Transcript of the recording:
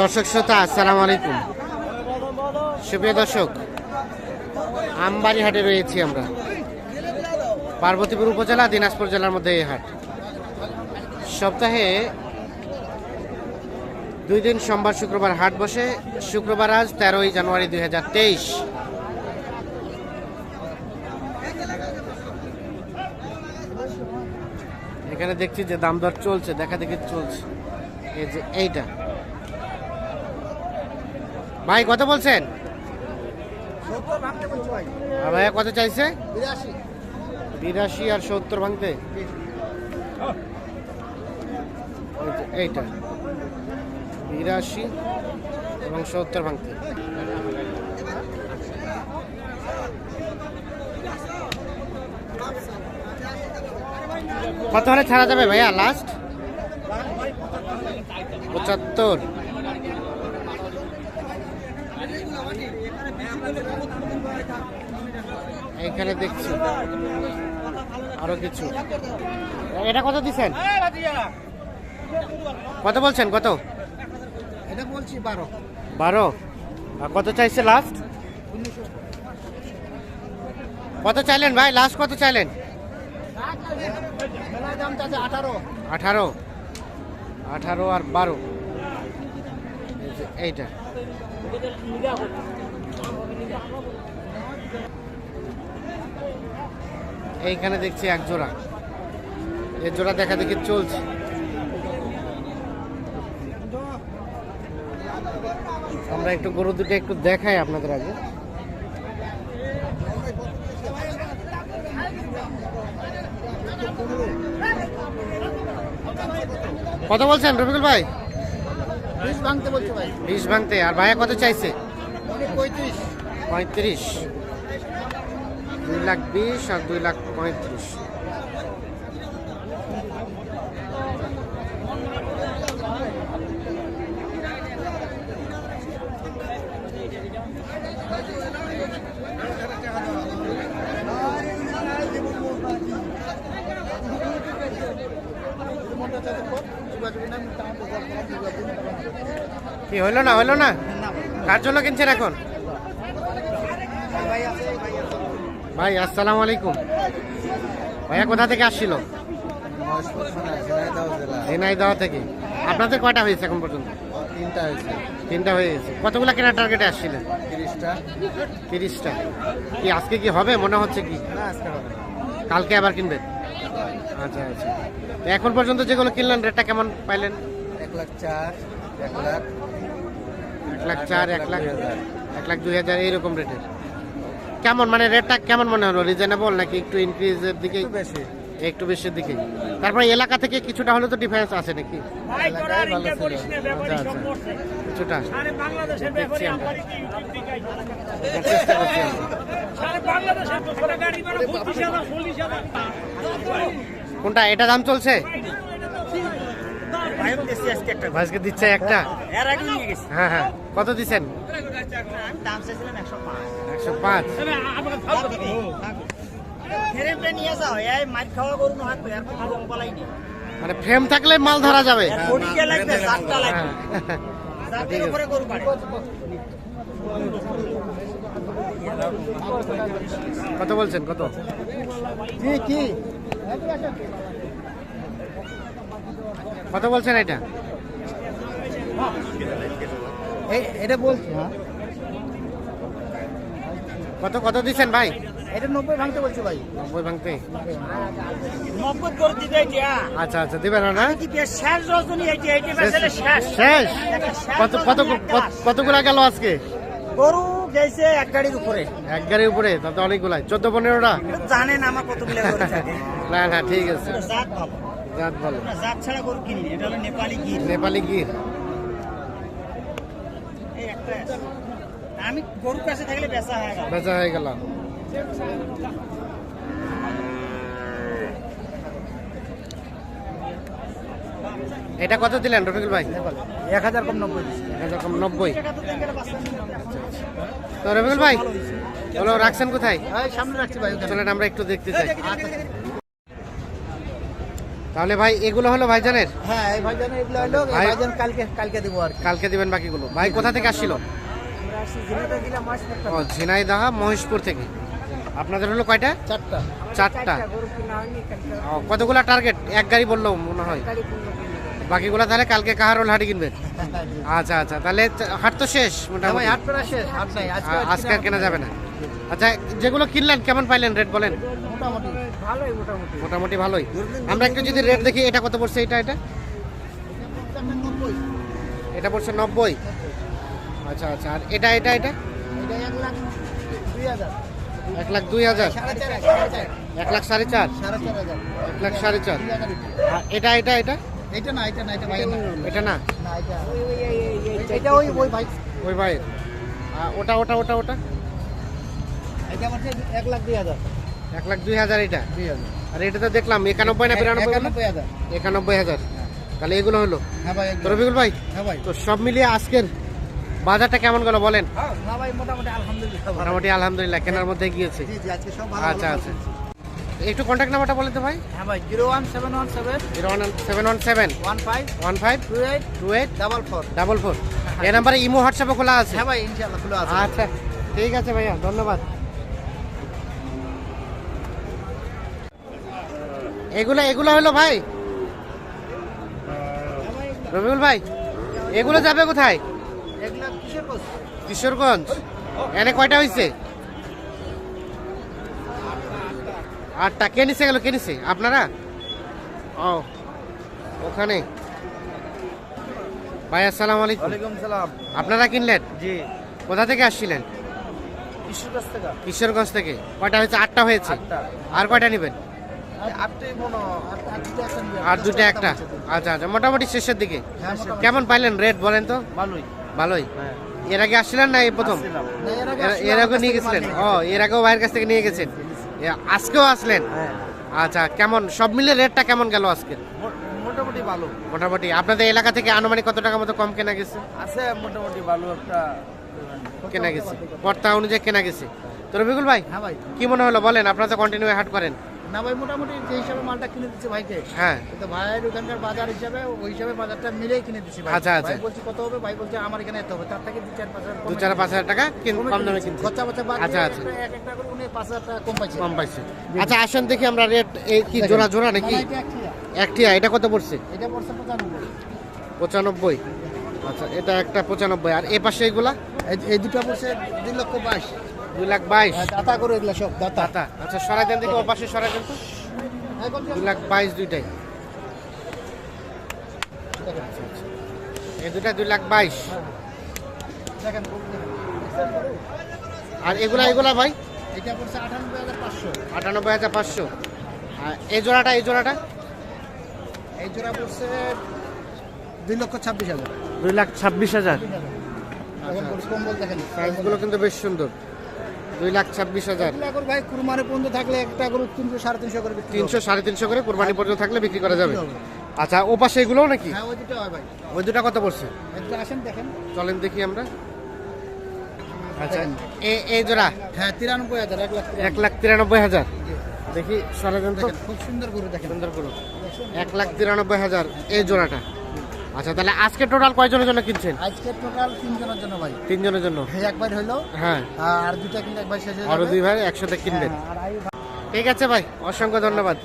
দর্শক শ্রোতা, আসসালামু আলাইকুম। সুপ্রিয় দর্শক আমবাড়ি হাটে রয়েছি আমরা। পার্বতীপুর উপজেলা, দিনাজপুর জেলার মধ্যে এই হাট। সপ্তাহে দুই দিন সোমবার, শুক্রবার হাট বসে। শুক্রবার আজ তেরোই জানুয়ারি দুই হাজার তেইশ। এখানে দেখছি যে দাম দর চলছে, দেখা দেখি চলছে। এই যে এইটা। ভাই কত বলছেন? ভাইয়া কত চাইছে? বিরাশি। আর সত্তর ভাঙতে? এইটা। বিরাশি এবং সত্তর ভাঙতে। কত হলে ছাড়া যাবে ভাইয়া লাস্ট পঁচাত্তর। এইখানে দেখছি। আরও কিছু। এটা কত দিচ্ছেন? কত বলছেন? কত? এটা বলছি বারো। বারো। আর কত চাইছে লাস্ট কত চাইলেন ভাই? লাস্ট কত চাইলেন? আঠারো। আঠারো আর বারো। এইটা। এইখানে দেখছি এক জোড়া। এই জোড়া দেখা দেখি চলছে। আমরা একটু গরু দুটো একটু দেখাই আপনাদের আগে। কত বলছেন রফিকুল ভাই? বিশ ভাঙতে বলছি ভাই। বিশ ভাঙতে। আর ভাইয়া কত চাইছে? পঁয়ত্রিশ। পঁয়ত্রিশ। দুই লাখ বিশ আর দুই লাখ পঁয়ত্রিশ। কি, হইল না হইল না? কার জন্য কিনছেন এখন? ভাই, আসসালামু আলাইকুম। ভাইয়া কোথা থেকে আসছিল? থেকে। আপনাদের কয়টা হয়েছে এখন পর্যন্ত? তিনটা হয়েছে। তিনটা হয়ে গেছে কতগুলো কেনার টার্গেটে আসছিলেন? তিরিশটা। তিরিশটা কি আজকে কি হবে? মনে হচ্ছে কি? হবে কালকে আবার কিনবেন? আচ্ছা আচ্ছা। এখন পর্যন্ত যেগুলো কিনলেন রেটটা কেমন পাইলেন? এক লাখ চার, এক লাখ এক লাখ চার এক লাখ এক লাখ দুই হাজার, এইরকম রেটের কেমন মানে রেটটা কেমন মনে হলো? রিজনেবল নাকি একটু ইনক্রিজের দিকে? একটু বেশি। একটু বেশির দিকে। তারপরে এলাকা থেকে কিছুটা হলে তো ডিফারেন্স আছে নাকি? আচ্ছা, আচ্ছা। কিছুটা। কোনটা? এটা দাম চলছে? আজকে দিচ্ছে একটা? হ্যাঁ হ্যাঁ। কত দিচ্ছেন? দাম চাইছিলাম একশো পাঁচ। একশো পাঁচ? ফেরেমটা নিয়ে যাও এই মার খাওয়া গরু হাত আর কোনো পালাই নেই। মানে ফ্রেম থাকলে মাল ধরা যাবে। লাগবে লাগবে। হ্যাঁ। উপরে গরু পারে কত বলছেন কত? কি কি? কত বলছেন এটা? এই এটা বলছি হ্যাঁ। কত কত দিচ্ছেন ভাই? এটা নব্বই ভাঙতে বলছি ভাই। নব্বই ভাঙতে। মকবুত করে দিতে আচ্ছা আচ্ছা দিবেন না শেষ রজনী শেষ। কত কত কত- কতগুলা গেল আজকে? গরু গেছে এক গাড়ির উপরে। এক গাড়ির উপরে তাতে অনেকগুলাই। চোদ্দ পনেরোটা? জানেন আমার থাকে। না না ঠিক আছে। জাত ভালো। জাত ছাড়া গরু কিনি এটা হলো নেপালি গির। নেপালি গির। এই একটা। আমি গরুর কাছে থাকলে বেচা হয়ে গেল বেচা হয়ে গেল। এটা কত দিলেন রফিকুল ভাই? এক হাজার কম নব্বই। এক হাজার কম নব্বই। তো রফিকুল ভাই বলো রাখছেন কোথায়? সামনে রাখছি ভাই। চলেন আমরা একটু দেখতে চাই তাহলে ভাই এগুলো হলো ভাইজানের? হ্যাঁ এই ভাইজান এগুলো হলো ভাইজান কালকে কালকে দেবো আর কালকে দিবেন বাকিগুলো। ভাই কোথা থেকে আসছিল? ও ঝিনাইদাহা মহেশপুর থেকে। আপনাদের হলো কয়টা? চারটা। চারটা। ও, কতগুলা টার্গেট এক গাড়ি বলল মনে হয়। বাকিগুলা তাহলে কালকে কাহারোল হাটে কিনবেন আচ্ছা আচ্ছা তাহলে হাট তো শেষ হ্যাঁ মোটামুটি হাট প্রায় শেষ হাট নাই। আজকে আজকে আর কেনা যাবে না। আচ্ছা যেগুলো কিনলেন কেমন পাইলেন রেট বলেন? মোটামুটি। ভালোই মোটামুটি। মোটামুটি ভালোই। আমরা একটু যদি রেট দেখি এটা কত পড়ছে এটা এটা? এটা পড়ছে নব্বই। আচ্ছা আচ্ছা। আর এটা এটা এটা? এক লাখ দুই হাজার। এক লাখ সাড়ে চার। এক লাখ সাড়ে চার। এটা। এটা এটা? এটা না এটা না এটা ভাই না। এটা না? এটা। ওই ওই ভাই ওই আর ওটা ওটা ওটা ওটা? এটা হচ্ছে এক লাখ দুই হাজার। এক লাখ দুই হাজার এটা? আর এটা তো দেখলাম একানব্বই না বিরানব্বই? একানব্বই হাজার। একানব্বই হাজার। তাহলে এগুলো হলো? হ্যাঁ ভাই রবিকুল ভাই হ্যাঁ ভাই। তো সব মিলিয়ে আজকের বাজারটা কেমন গেল বলেন? মোটামুটি আলহামদুলিল্লাহ মোটামুটি আলহামদুলিল্লাহ কেনার মধ্যে গিয়েছে আচ্ছা আচ্ছা। একটু কন্ট্যাক্ট নাম্বারটা বলেন তো ভাই। হ্যাঁ ভাই zero one seven one seven zero one seven one seven. One five one five two eight two eight double four. Double four. এই নাম্বারে ইমো হোয়াটসঅ্যাপে খোলা আছে? হ্যাঁ ভাই ইনশাআল্লাহ খোলা আছে। আচ্ছা ঠিক আছে ভাইয়া ধন্যবাদ। এগুলো এগুলো হলো ভাই। রবিউল ভাই এগুলো যাবে কোথায়? কিশোরগঞ্জ। এনে কয়টা হয়েছে আটটা। কে নিছে গেল? কে নিছে? আপনারা? ও ওখানে। ভাই আসসালামু আলাইকুম। সালাম। আপনারা কিনলেন? জি। কোথা থেকে আসছিলেন? কিশোরগঞ্জ থেকে। কয়টা হয়েছে? আটটা হয়েছে। আর কয়টা নেবেন? আর দুটো একটা নিয়ে আর দুটো একটা। আচ্ছা আচ্ছা। মোটামুটি শেষের দিকে। হ্যাঁ কেমন পাইলেন রেট বলেন তো? ভালোই। ভালোই। হ্যাঁ। এর আগে আসছিলেন না এই প্রথম? এর আগে নিয়ে গেছিলেন? ও এর আগেও ভাইয়ের কাছ থেকে নিয়ে গেছেন? আজকেও আসলেন? হ্যাঁ। আচ্ছা কেমন? সব মিলে রেটটা কেমন গেল আজকে? মোটামুটি ভালো। মোটামুটি। আপনাদের এলাকা থেকে আনুমানিক কত টাকা মতো কম কেনা গেছে? আছে মোটামুটি ভালো একটা কেনা গেছে। কর্তা অনুযায়ী কেনা গেছে। তো রবিকুল ভাই হ্যাঁ ভাই। কি মনে হলো? বলেন আপনারা তো কন্টিনিউ হাট করেন। না ভাই মোটামুটি যে হিসাবে মালটা কিনে দিচ্ছে ভাইকে হ্যাঁ। কিন্তু ভাইয়ের ওখানকার বাজার হিসাবে ওই হিসাবে বাজারটা মিলেই কিনে দিচ্ছি ভাই। আচ্ছা, আচ্ছা। ভাই বলছি কত হবে? ভাই বলছে আমার এখানে এত হবে। তার থেকে দু চার পাঁচ হাজার দু চার পাঁচ হাজার টাকা কিন- কম দামে। কিনছে। খরচা বচ্চা বাদ আচ্ছা, আচ্ছা। এক একটা করে উনি পাঁচ হাজার টাকা কম পাইছে। কম পাইছে। আচ্ছা আসেন দেখি আমরা রেট এই কি জোড়া জোড়া নাকি? না, এটা কত পড়ছে? এটা পড়ছে পঁচানব্বই। পঁচানব্বই। আচ্ছা এটা একটা পঁচানব্বই। আর এ পাশে এগুলা? এই- এই দুটো পড়ছে দুই লক্ষ বাইশ। দুই লাখ বাইশ। হ্যাঁ, দাতা করে এগুলো সব দাতা। দাতা। আচ্ছা সরাই দেন দেখি ও পাশে সরাই দেন তো। হ্যাঁ, দুই লাখ বাইশ দুইটাই। এই দুইটা দুই লাখ বাইশ। আর এগুলা এগুলা ভাই? এটা পড়ছে আটানব্বই হাজার পাঁচশো। আটানব্বই হাজার পাঁচশো। আর এই জোড়াটা এই জোড়াটা? এই জোড়া পড়ছে দুই লক্ষ ছাব্বিশ হাজার। দুই লাখ ছাব্বিশ হাজার। কম্বল দেখেন। সাইজগুলো কিন্তু বেশ সুন্দর। দুই লাখ ছাব্বিশ হাজার। ভাই কুরমানে পর্যন্ত থাকলে একটা গরু তিনশো সাড়ে তিনশো করে তিনশো সাড়ে তিনশো করে কোরবানি পর্যন্ত থাকলে বিক্রি করা যাবে। আচ্ছা ও পাশে এগুলোও নাকি? হ্যাঁ ওই দুটো কত পড়ছে? আসেন দেখেন। চলেন দেখি আমরা। আচ্ছা এই জোড়া? হ্যাঁ তিরানব্বই হাজার এক লাখ তিরানব্বই। হাজার। দেখি সরাজন খুব সুন্দর গরু দেখেন। সুন্দর করুন এক লাখ তিরানব্বই হাজার এই জোড়াটা। আচ্ছা তাহলে আজকে টোটাল কয়জনের জন্য কিনছেন? আজকে টোটাল তিনজনের জন্য ভাই। তিনজনের জন্য? এই একবার হইল। হ্যাঁ। আর দুটা কিন্তু একবার শেষ হয়ে আরও দুই ভাই একসাথে কিনবেন। হ্যাঁ, ঠিক আছে ভাই অসংখ্য ধন্যবাদ।